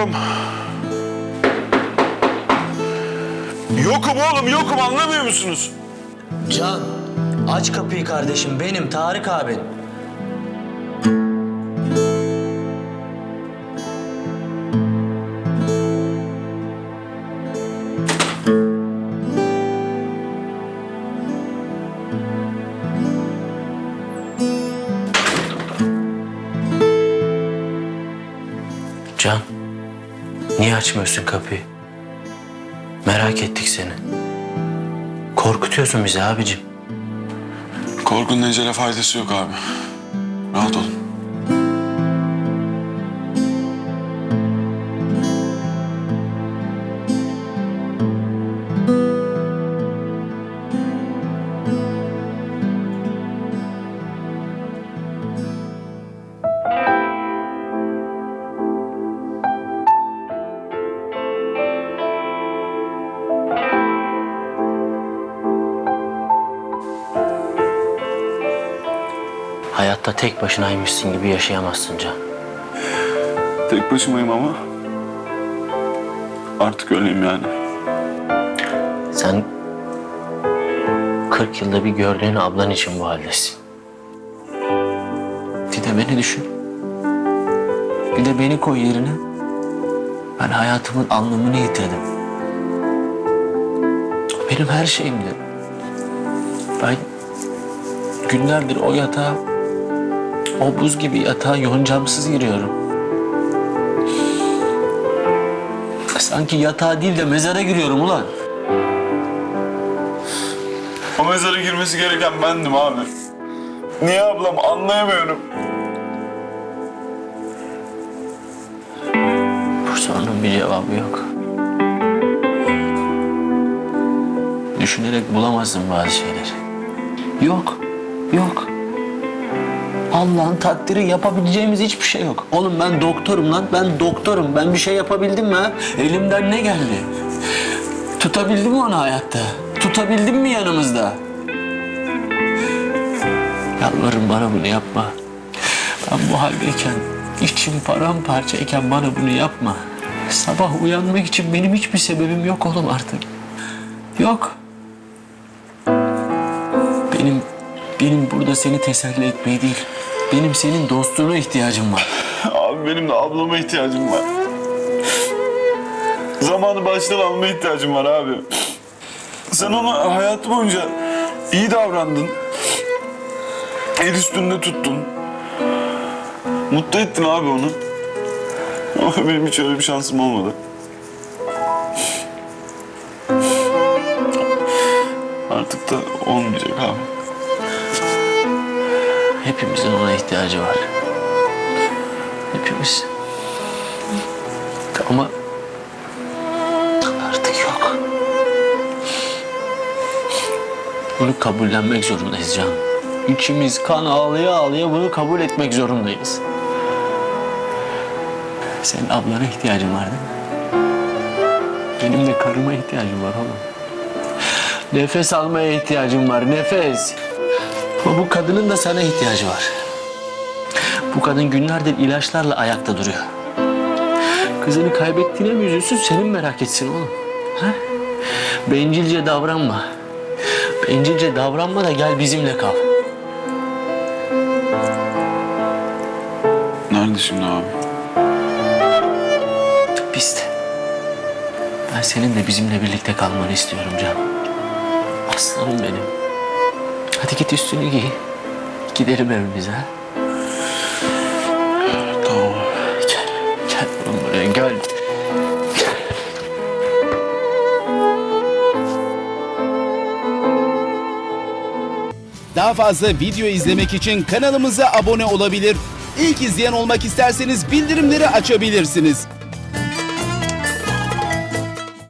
Yokum. Yokum oğlum yokum anlamıyor musunuz? Can, aç kapıyı kardeşim. Benim Tarık abin. Can, niye açmıyorsun kapıyı? Merak ettik seni. Korkutuyorsun bizi abicim. Korkunun ecele faydası yok abi. Rahat olun. Hayatta tek başınaymışsın gibi yaşayamazsın Can. Tek başımayım ama artık öyleyim yani. Sen 40 yılda bir gördüğün ablan için bu haldesin. Bir de beni düşün. Bir de beni koy yerine. Ben hayatımın anlamını yitirdim. Benim her şeyimdi. Ben günlerdir o yatağa, o buz gibi yatağa yoncamsız giriyorum. Sanki yatağa değil de mezara giriyorum ulan. O mezara girmesi gereken bendim abi. Niye ablam anlayamıyorum. Bu sorunun bir cevabı yok. Düşünerek bulamazsın bazı şeyleri. Yok, yok. Allah'ın takdiri yapabileceğimiz hiçbir şey yok. Oğlum ben doktorum lan, ben doktorum. Ben bir şey yapabildim mi ha? Elimden ne geldi? Tutabildim mi onu hayatta? Tutabildim mi yanımızda? Yalvarırım bana bunu yapma. Ben bu haldeyken, içim paramparçayken bana bunu yapma. Sabah uyanmak için benim hiçbir sebebim yok oğlum artık. Yok. Benim, benim burada seni teselli etmeye değil, benim senin dostluğuna ihtiyacım var. Abi benim de ablama ihtiyacım var. Zamanı baştan alma ihtiyacım var abi. Sen ona hayatı boyunca iyi davrandın. El üstünde tuttun. Mutlu ettin abi onu. Ama benim hiç öyle bir şansım olmadı. Artık da olmayacak abi. Hepimizin ona ihtiyacı var. Hepimiz. Ama artık yok. Bunu kabullenmek zorundayız Can. İçimiz kan ağlaya ağlaya bunu kabul etmek zorundayız. Senin ablana ihtiyacın var değil mi? Benim de karıma ihtiyacım var oğlum. Nefes almaya ihtiyacım var, nefes. Ama bu kadının da sana ihtiyacı var. Bu kadın günlerdir ilaçlarla ayakta duruyor. Kızını kaybettiğine mi üzülsün, senin merak etsin oğlum. Ha? Bencilce davranma. Bencilce davranma da gel bizimle kal. Nerede şimdi abi? Bizde. Ben senin de bizimle birlikte kalmanı istiyorum Can. Aslanım benim. Hadi git üstünü giy. Gidelim evimize. Tamam. Gel, gel buraya gel. Daha fazla video izlemek için kanalımıza abone olabilir. İlk izleyen olmak isterseniz bildirimleri açabilirsiniz.